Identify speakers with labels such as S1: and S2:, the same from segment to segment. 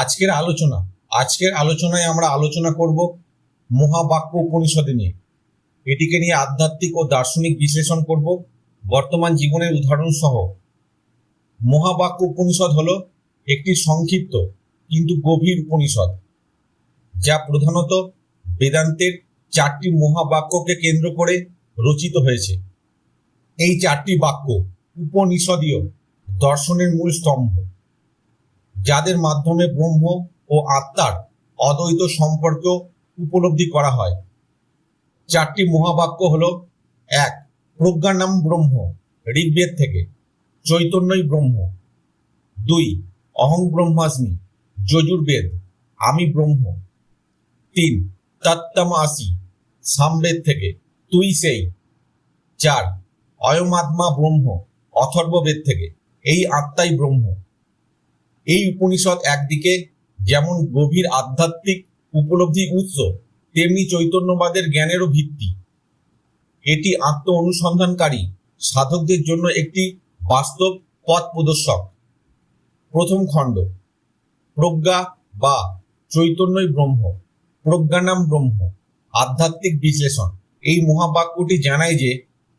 S1: আজকের আলোচনা, আজকের আলোচনায় আমরা আলোচনা করব মহাবাক্য উপনিষদে নিয়ে। এটিকে নিয়ে আধ্যাত্মিক ও দার্শনিক বিশ্লেষণ করব। বর্তমান জীবনের উদাহরণ সহ। মহাবাক্য উপনিষদ হলো একটি সংক্ষিপ্ত কিন্তু গভীর উপনিষদ, যা প্রধানত বেদান্তের চারটি মহাবাক্যকে কেন্দ্র করে রচিত হয়েছে। এই চারটি বাক্য উপনিষদীয় দর্শনের মূল স্তম্ভ। যাদের মাধ্যমে ব্রহ্ম ও আত্মার অদ্বৈত সম্পর্ক উপলব্ধি করা হয়। চারটি মহাবাক্য হল, এক, প্রজ্ঞার নাম ব্রহ্ম, ঋগ্বেদ থেকে, চৈতন্যই ব্রহ্ম। দুই, অহং ব্রহ্মাস্মি, যজুর্বেদ, আমি ব্রহ্ম। তিন তত্তম আসি সামবেদ থেকে, তুই সেই। চার, অয়মাত্মা ব্রহ্ম, অথর্ববেদ থেকে, এই আত্মাই ব্রহ্ম। এই উপনিষদ একদিকে যেমন গভীর আধ্যাত্মিক উপলব্ধি উৎস, তেমনি চৈতন্যবাদের জ্ঞানেরও ভিত্তি। এটি আত্ম অনুসন্ধানকারী সাধকদের জন্য একটি বাস্তব পথ প্রদর্শক। প্রথম খণ্ড, প্রজ্ঞা বা চৈতন্যই ব্রহ্ম প্রজ্ঞা নাম ব্রহ্ম, আধ্যাত্মিক বিশ্লেষণ। এই মহাবাক্যটি জানায় যে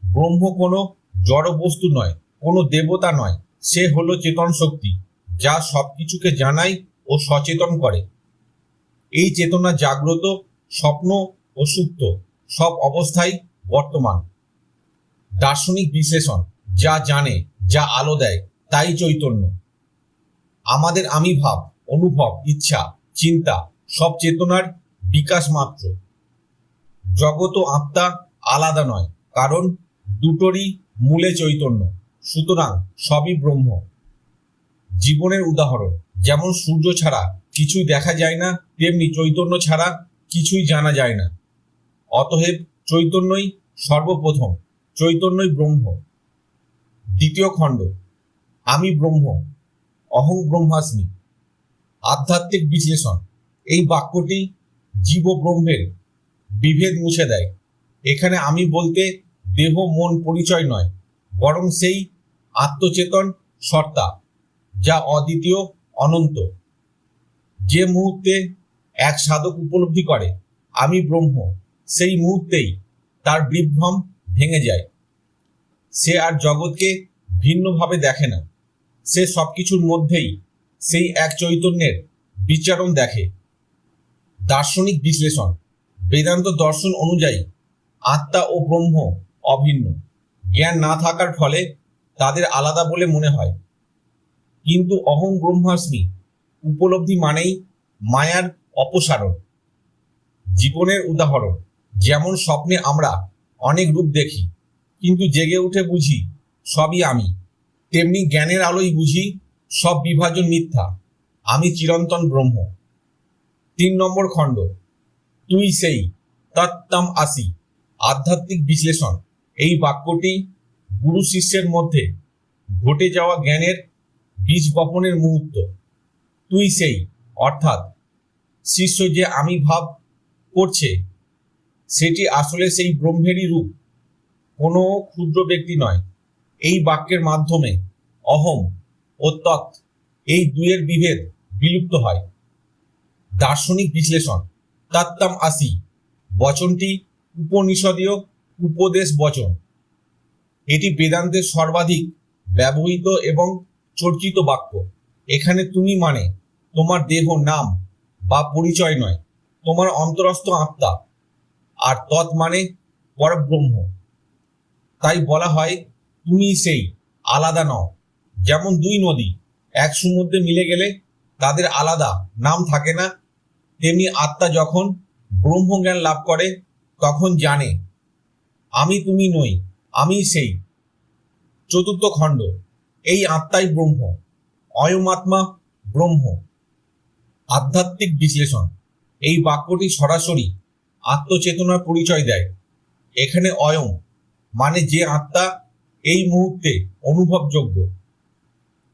S1: ব্রহ্ম কোনো জড় বস্তু নয়, কোনো দেবতা নয়, সে হলো চেতন শক্তি। যা সবকিছুকে জানায় ও সচেতন করে। এই চেতনা জাগ্রত, স্বপ্ন ও সুপ্ত, সব অবস্থায় বর্তমান। দার্শনিক বিশ্লেষণ, যা জানে, যা আলো দেয়, তাই চৈতন্য। আমাদের আমি ভাব, অনুভব, ইচ্ছা, চিন্তা, সব চেতনার বিকাশ মাত্র। জগৎ ও আত্মা আলাদা নয়, কারণ দুটোরই মূলে চৈতন্য, সুতরাং সবই ব্রহ্ম। জীবনের উদাহরণ। যেমন সূর্য ছাড়া কিছুই দেখা যায় না, তেমনি চৈতন্য ছাড়া কিছুই জানা যায় না। অতএব চৈতন্যই সর্বপ্রথম, চৈতন্যই ব্রহ্ম। দ্বিতীয় খণ্ড, আমি ব্রহ্ম, অহং ব্রহ্মাস্মি। আধ্যাত্মিক বিশ্লেষণ, এই বাক্যটি জীব ব্রহ্মের বিভেদ মুছে দেয়। এখানে আমি বলতে দেহ, মন, পরিচয় নয়, বরং সেই আত্মচেতন, সত্তা। যা অদ্বিতীয়, অনন্ত। যে মুহূর্তে এক সাধক উপলব্ধি করে, আমি ব্রহ্ম, সেই মুহূর্তেই তার বিভ্রম ভেঙে যায়। সে আর জগৎকে ভিন্নভাবে দেখে না। সে সবকিছুর মধ্যেই সেই এক চৈতন্যের বিচারণ দেখে। দার্শনিক বিশ্লেষণ, বেদান্ত দর্শন অনুযায়ী আত্মা ও ব্রহ্ম অভিন্ন। জ্ঞান না থাকার ফলে তাদের আলাদা বলে মনে হয়। কিন্তু অহং ব্রহ্মাস্মি উপলব্ধি মানেই মায়ার অপসারণ, জীবনের উদাহরণ। যেমন স্বপ্নে আমরা অনেক রূপ দেখি, কিন্তু জেগে উঠে বুঝি সবই আমি। তেমনি জ্ঞানের আলোয় বুঝি সব বিভাজন মিথ্যা, আমি চিরন্তন ব্রহ্ম। তিন নম্বর খণ্ড, তুই সেই তত্তম আসি। আধ্যাত্মিক বিশ্লেষণ, এই বাক্যটি গুরু শিষ্যের মধ্যে ঘটে যাওয়া জ্ঞানের বীজ বপনের মুহূর্ত। তুই সেই, অর্থাৎ শিষ্য যে আমি ভাব করছে, সেটি আসলে সেই ব্রহ্মেরই রূপ। কোনো ক্ষুদ্র ব্যক্তি নয়। এই বাক্যের মাধ্যমে অহম ও তৎ এই দুয়ের বিভেদ বিলুপ্ত হয়। দার্শনিক বিশ্লেষণ, তত্তম আসি, বচনটি উপনিষদীয় উপদেশ বচন। এটি বেদান্তের সর্বাধিক ব্যবহৃত এবং চর্চিত বাক্য। এখানে তুমি মানে তোমার দেহ নাম বা পরিচয় নয়, তোমার অন্তরস্থ আত্মা। আর তৎ মানে পরব্রহ্ম। তাই বলা হয়, তুমি সেই, আলাদা নও। যেমন দুই নদী এক সমুদ্রে মিলে গেলে তাদের আলাদা নাম থাকে না, তেমনি আত্মা যখন ব্রহ্মজ্ঞান লাভ করে, তখন জানে, আমি তুমি নই, আমি সেই। চতুর্থ খণ্ড। এই আত্মাই ব্রহ্ম অয়মাত্মা ব্রহ্ম। আধ্যাত্মিক বিশ্লেষণ, এই বাক্যটি সরাসরি আত্মচেতনার পরিচয় দেয়। এখানে অয়ম মানে যে আত্মা এই মুহূর্তে অনুভবযোগ্য।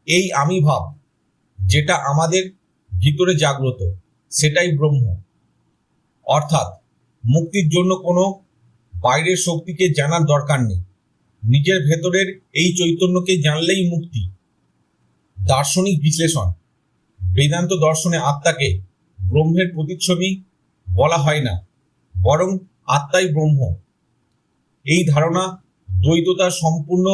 S1: এই আমি ভাব যেটা আমাদের ভিতরে জাগ্রত, সেটাই ব্রহ্ম। অর্থাৎ মুক্তির জন্য কোনো বাইরের শক্তিকে জানার দরকার নেই। নিজের ভেতরের এই চৈতন্যকে জানলেই মুক্তি। দার্শনিক বিশ্লেষণ। বেদান্ত দর্শনে আত্মাকে ব্রহ্মের প্রতিচ্ছবি বলা হয় না, বরং আত্মাই ব্রহ্ম। এই ধারণা দ্বৈততার সম্পূর্ণ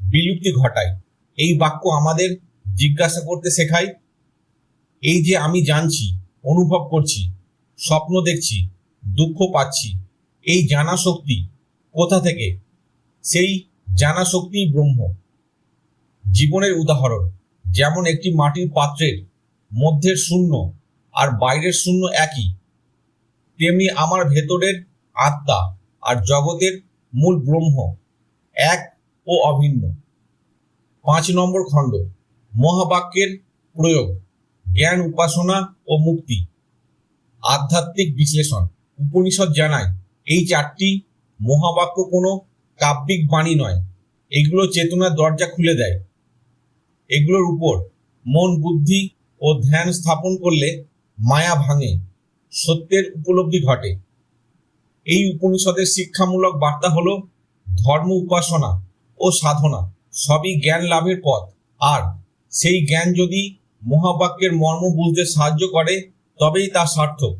S1: বিলুপ্তি ঘটায়। এই বাক্য আমাদের জিজ্ঞাসা করতে শেখায়, এই যে আমি জানছি, অনুভব করছি, স্বপ্ন দেখছি, দুঃখ পাচ্ছি, এই জানা শক্তি কোথা থেকে? সেই জানা শক্তি ব্রহ্ম। জীবনের উদাহরণ, যেমন একটি মাটির পাত্রের মধ্যের শূন্য আর বাইরের শূন্য একই, তেমনি আমার ভেতরের আত্মা আর জগতের মূল ব্রহ্ম এক ও অভিন্ন। পাঁচ নম্বর খণ্ড, মহাবাক্যের প্রয়োগ, জ্ঞান উপাসনা ও মুক্তি। আধ্যাত্মিক বিশ্লেষণ, উপনিষদ জানায় এই চারটি মহাবাক্য কোনো কাব্যিক বাণী নয়। এগুলো চেতনার দরজা খুলে দেয়। এগুলোর উপর মন বুদ্ধি ও ধ্যান স্থাপন করলে মায়া ভাঙে, সত্যের উপলব্ধি ঘটে। এই উপনিষদের শিক্ষামূলক বার্তা হলো ধর্ম উপাসনা ও সাধনা, সবই জ্ঞান লাভের পথ। আর সেই জ্ঞান যদি মহাবাক্যের মর্ম বুঝতে সাহায্য করে, তবেই তা সার্থক।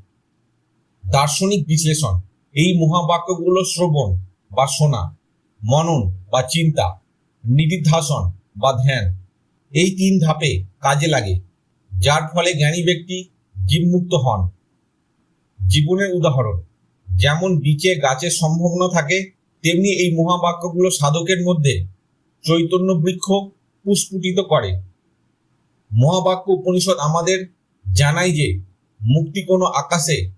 S1: দার্শনিক বিশ্লেষণ, এই মহাবাক্যগুলো শ্রবণ বা শোনা মনন বা চিন্তা নিদিধ্যাসন বা ধ্যান। এই তিন ধাপে কাজে লাগে, যার ফলে জ্ঞানী ব্যক্তি জীবমুক্ত হন। জীবনের উদাহরণ, যেমন বীচে গাছের সম্ভাবনা থাকে, তেমনি এই মহাবাক্যগুলো সাধকের মধ্যে চৈতন্য বৃক্ষ পুস্ফুটিত করে। মহাবাক্য উপনিষদ আমাদের জানায় যে, মুক্তি কোনো আকাশে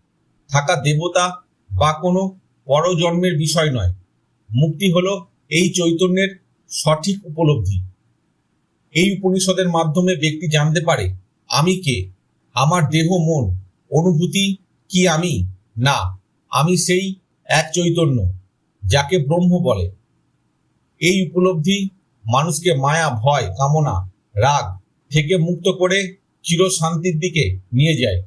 S1: থাকা দেবতা বা কোনো পরজন্মের বিষয় নয়। মুক্তি হলো এই চৈতন্যের সঠিক উপলব্ধি। এই উপনিষদের মাধ্যমে ব্যক্তি জানতে পারে, আমি কে? আমার দেহ, মন, অনুভূতি কি আমি? না, আমি সেই এক চৈতন্য, যাকে ব্রহ্ম বলে। এই উপলব্ধি মানুষকে মায়া, ভয়, কামনা, রাগ থেকে মুক্ত করে চির শান্তির দিকে নিয়ে যায়।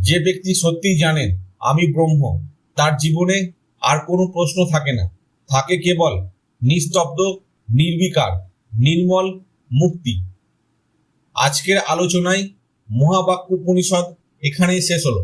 S1: যে ব্যক্তি সত্যিই জানেন, আমি ব্রহ্ম, তার জীবনে আর কোনো প্রশ্ন থাকে না। থাকে কেবল নিস্তব্ধ, নির্বিকার, নির্মল মুক্তি। আজকের আলোচনায় মহাবাক্য উপনিষদ এখানেই শেষ হলো।